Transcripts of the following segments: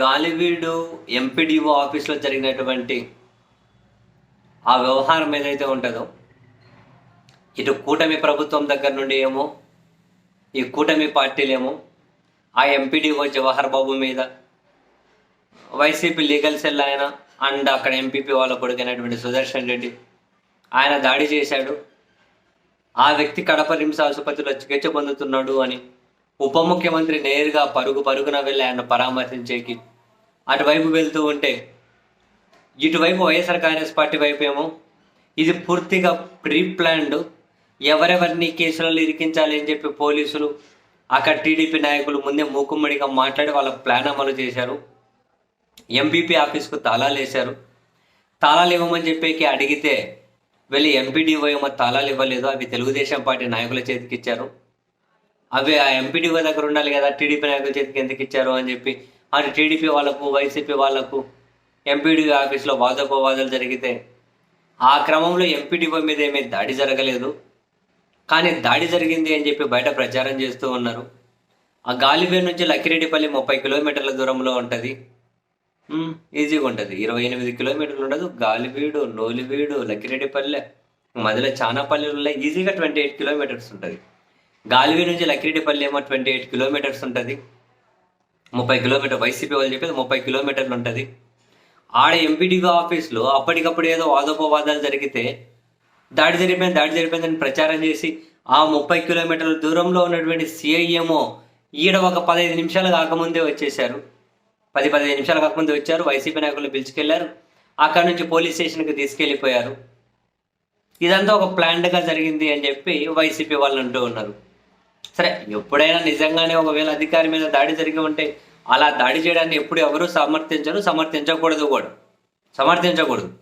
Galiveedu MPDO ఆఫీస్లో జరిగినటువంటి ఆ వ్యవహారం ఏదైతే ఉంటుందో ఇటు కూటమి ప్రభుత్వం దగ్గర నుండి ఏమో ఈ కూటమి పార్టీలేమో ఆ ఎంపీడీఓ జవహర్ బాబు మీద వైసీపీ లీగల్ సెల్ ఆయన అండ్ అక్కడ ఎంపీపీ వాళ్ళ కొడుకైనటువంటి సుదర్శన్ రెడ్డి ఆయన దాడి చేశాడు. ఆ వ్యక్తి కడప రిమ్స్ ఆసుపత్రిలో చికిత్స పొందుతున్నాడు అని ఉప ముఖ్యమంత్రి నేరుగా పరుగు పరుగున వెళ్ళి ఆయన పరామర్శించేకి అటువైపు వెళ్తూ ఉంటే ఇటువైపు వైఎస్ఆర్ కాంగ్రెస్ పార్టీ వైపు ఏమో ఇది పూర్తిగా ప్రీ ప్లాన్డ్ ఎవరెవరిని కేసులలో ఇరికించాలి అని చెప్పి పోలీసులు అక్కడ టీడీపీ నాయకులు ముందే మూకుమ్మడిగా మాట్లాడి వాళ్ళ ప్లాన్ అమలు చేశారు. ఎంపీపీ ఆఫీస్కు తాళాలు వేశారు. తాళాలు ఇవ్వమని చెప్పేకి అడిగితే వెళ్ళి ఎంపీడీఓ ఏమో తాళాలు ఇవ్వలేదు అవి తెలుగుదేశం పార్టీ నాయకుల చేతికి ఇచ్చారు. అవి ఆ ఎంపీడీఓ దగ్గర ఉండాలి కదా టీడీపీ నాయకుల చేతికి ఎందుకు ఇచ్చారు అని చెప్పి అటు టీడీపీ వాళ్ళకు వైసీపీ వాళ్ళకు ఎంపీడీ ఆఫీస్లో వాదోపవాదాలు జరిగితే ఆ క్రమంలో ఎంపీడీఓ మీద ఏమీ దాడి జరగలేదు. కానీ దాడి జరిగింది అని చెప్పి బయట ప్రచారం చేస్తూ ఉన్నారు. ఆ గాలిబేర్ నుంచి లక్కిరెడ్డిపల్లి ముప్పై కిలోమీటర్ల దూరంలో ఉంటుంది. ఈజీగా ఉంటుంది. ఇరవై ఎనిమిది కిలోమీటర్లు ఉండదు. గాలివీడు నోలివీడు లక్కిరెడ్డిపల్లె మధ్యలో చాలా పల్లెలు ఉన్నాయి ఈజీగా ట్వంటీ ఎయిట్ కిలోమీటర్స్ ఉంటుంది. గాలివీడు నుంచి లక్కిరెడ్డిపల్లి ఏమో ట్వంటీ ఎయిట్ కిలోమీటర్స్ ఉంటుంది. ముప్పై కిలోమీటర్ వైసీపీ వాళ్ళు చెప్పేది ముప్పై కిలోమీటర్లు ఉంటుంది. ఆడ ఎంపీడీగా ఆఫీస్లో అప్పటికప్పుడు ఏదో వాదోపవాదాలు జరిగితే దాడి జరిపోయింది దాడి జరిపోయిందని ప్రచారం చేసి ఆ ముప్పై కిలోమీటర్ల దూరంలో ఉన్నటువంటి సిఐఎంఓ ఈడ ఒక పదహైదు నిమిషాలు కాకముందే వచ్చేసారు పది పదిహేను నిమిషాలు కాకముందే వచ్చారు వైసీపీ నాయకులు పిలుచుకెళ్ళారు. అక్కడ నుంచి పోలీస్ స్టేషన్కి తీసుకెళ్ళిపోయారు. ఇదంతా ఒక ప్లాన్డ్గా జరిగింది అని చెప్పి వైసీపీ వాళ్ళు అంటూ ఉన్నారు. సరే ఎప్పుడైనా నిజంగానే ఒకవేళ అధికారి మీద దాడి జరిగి ఉంటే అలా దాడి చేయడాన్ని ఎప్పుడు ఎవరు సమర్థించరు సమర్థించకూడదు కూడా. సమర్థించకూడదు.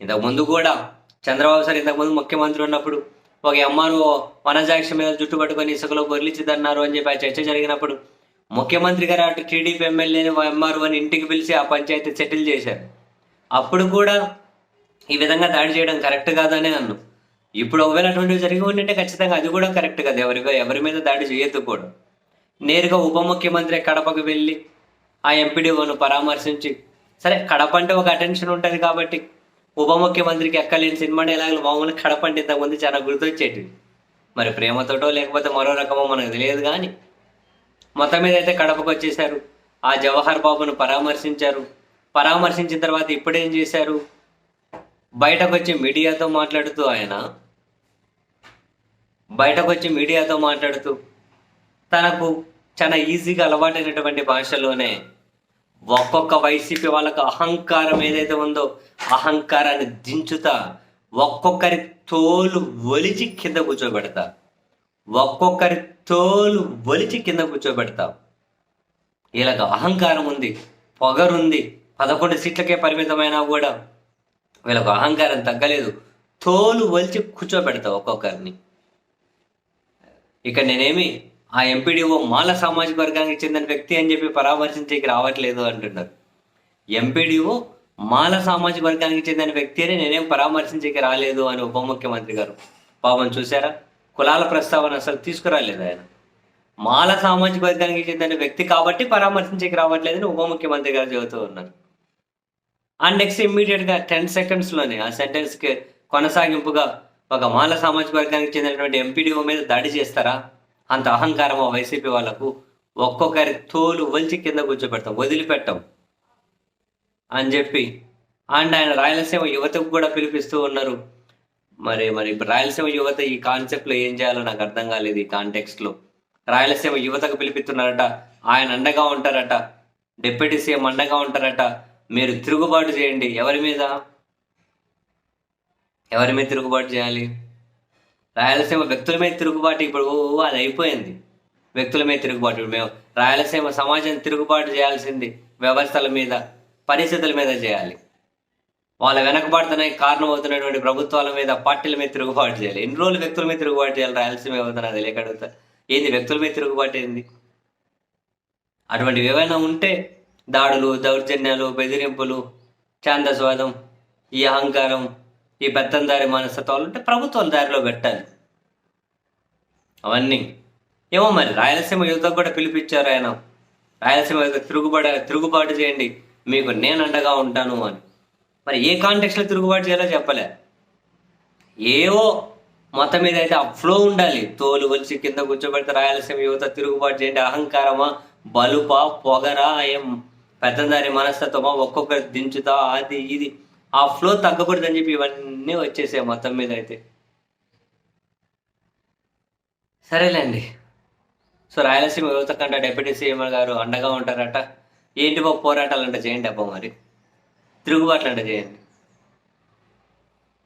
ఇంతకు ముందు కూడా చంద్రబాబు సార్ ఇంతకుముందు ముఖ్యమంత్రి ఉన్నప్పుడు ఒక అమ్మాను వనజాక్షి మీద జుట్టు పట్టుకొని ఇసుకలో గొర్లిచిదన్నారు అని చెప్పి ఆ చర్చ జరిగినప్పుడు ముఖ్యమంత్రి గారు అటు టీడీపీ ఎమ్మెల్యేని ఎంఆర్ అని ఇంటికి పిలిచి ఆ పంచాయతీ సెటిల్ చేశారు. అప్పుడు కూడా ఈ విధంగా దాడి చేయడం కరెక్ట్ కాదనే అన్నాను ఇప్పుడు ఒకవేళ అటువంటివి జరిగి ఉంటే ఖచ్చితంగా అది కూడా కరెక్ట్ కదా. ఎవరి ఎవరి మీద దాడి చేయొద్దు కూడా. నేరుగా ఉప ముఖ్యమంత్రి కడపకు వెళ్ళి ఆ ఎంపీడీఓను పరామర్శించి సరే కడప అంటే ఒక అటెన్షన్ ఉంటుంది కాబట్టి ఉప ముఖ్యమంత్రికి ఎక్కలేని సినిమా డైలాగులు మామూలుగా కడప అంటే ఇంతకుముందు చాలా గుర్తొచ్చేటివి. మరి ప్రేమతోటో లేకపోతే మరో రకమో మనకు తెలియదు కానీ మొత్తం మీద అయితే కడపకు వచ్చేసారు ఆ జవహర్ బాబును పరామర్శించారు. పరామర్శించిన తర్వాత ఇప్పుడేం చేశారు? బయటకు వచ్చి మీడియాతో మాట్లాడుతూ ఆయన బయటకు వచ్చి మీడియాతో మాట్లాడుతూ తనకు చాలా ఈజీగా అలవాటైనటువంటి భాషలోనే ఒక్కొక్క వైసీపీ వాళ్ళకు అహంకారం ఏదైతే ఉందో అహంకారాన్ని దించుతా ఒక్కొక్కరి తోలు ఒలిచి కింద కూర్చోబెడతా ఒక్కొక్కరి తోలు ఒలిచి కింద కూర్చోబెడతా. ఇలాగ అహంకారం ఉంది పొగరుంది పదకొండు సీట్లకే పరిమితమైనా కూడా వీళ్ళకు అహంకారం తగ్గలేదు. తోలు ఒలిచి కూర్చోబెడతా ఒక్కొక్కరిని. ఇక నేనేమి ఆ ఎంపీడీఓ మాల సామాజిక వర్గానికి చెందిన వ్యక్తి అని చెప్పి పరామర్శించేకి రావట్లేదు అంటున్నారు. ఎంపీడీఓ మాల సామాజిక వర్గానికి చెందిన వ్యక్తి అని నేనేం పరామర్శించేకి రాలేదు అని ఉప ముఖ్యమంత్రి గారు. పాపం చూసారా కులాల ప్రస్తావన అసలు తీసుకురాలేదు ఆయన. మాల సామాజిక వర్గానికి చెందిన వ్యక్తి కాబట్టి పరామర్శించేకి రావట్లేదని ఉప ముఖ్యమంత్రి గారు చెబుతూ ఉన్నారు. అండ్ నెక్స్ట్ ఇమ్మీడియట్గా టెన్ సెకండ్స్లోనే ఆ సెంటెన్స్కి కొనసాగింపుగా ఒక మాల సామాజిక వర్గానికి చెందినటువంటి ఎంపీడీఓ మీద దాడి చేస్తారా? అంత అహంకారం ఆ వైసీపీ వాళ్ళకు? ఒక్కొక్కరి తోలు వలిచి కింద కూర్చోబెడతాం వదిలిపెట్టాం అని చెప్పి. అండ్ ఆయన రాయలసీమ యువతకు కూడా పిలిపిస్తూ ఉన్నారు. మరి మరి రాయలసీమ యువత ఈ కాన్సెప్ట్లో ఏం చేయాలో నాకు అర్థం కాలేదు ఈ కాంటెక్స్ట్లో రాయలసీమ యువతకు పిలిపిస్తున్నారట ఆయన అండగా ఉంటారట డిప్యూటీ సీఎం అండగా ఉంటారట మీరు తిరుగుబాటు చేయండి ఎవరి మీద? ఎవరి మీద తిరుగుబాటు చేయాలి? రాయలసీమ వ్యక్తుల మీద తిరుగుబాటు ఇప్పుడు అది అయిపోయింది. వ్యక్తుల మీద తిరుగుబాటు. ఇప్పుడు మేము రాయలసీమ సమాజం తిరుగుబాటు చేయాల్సింది వ్యవస్థల మీద పరిస్థితుల మీద చేయాలి. వాళ్ళ వెనకబడుతున్నాయి కారణం అవుతున్నటువంటి ప్రభుత్వాల మీద పార్టీల మీద తిరుగుబాటు చేయాలి. ఎన్ని రోజులు వ్యక్తుల మీద తిరుగుబాటు చేయాలి రాయలసీమ అవుతున్నది అది లేక అడుగుతా. ఏంది వ్యక్తుల మీద తిరుగుబాటు ఏంది? అటువంటివి ఏవైనా ఉంటే దాడులు దౌర్జన్యాలు బెదిరింపులు ఛాందస్వాదం ఈ అహంకారం ఈ పెత్తందారి మనస్తత్వాలు ఉంటే ప్రభుత్వం దారిలో పెట్టాలి. అవన్నీ. ఏమో మరి రాయలసీమ యువతకు కూడా పిలిపించారు ఆయన. రాయలసీమ యువత తిరుగుబాటు తిరుగుబాటు చేయండి. మీకు నేను అండగా ఉంటాను అని. మరి ఏ కాంటెక్స్లో తిరుగుబాటు చేయాలో చెప్పలే. ఏవో మొత్తం మీద అయితే ఆ ఫ్లో ఉండాలి. తోలు వచ్చి కింద కూర్చోబెడితే రాయలసీమ యువత తిరుగుబాటు చేయండి. అహంకారమా? బలుపా? పొగరా? ఏం? పెద్దందారి మనస్తత్వమా ఒక్కొక్కరు దించుతా అది ఇది. ఆ ఫ్లో తగ్గకూడదని చెప్పి ఇవన్నీ వచ్చేసాయి మొత్తం మీద అయితే. సరేలేండి. సో రాయలసీమ యువత కంటే డిప్యూటీ సీఎం గారు అండగా ఉంటారట. ఏంటి పోరాటాలు అంట చేయండి అబ్బా మరి. తిరుగుబాట్లు అంటే చేయండి.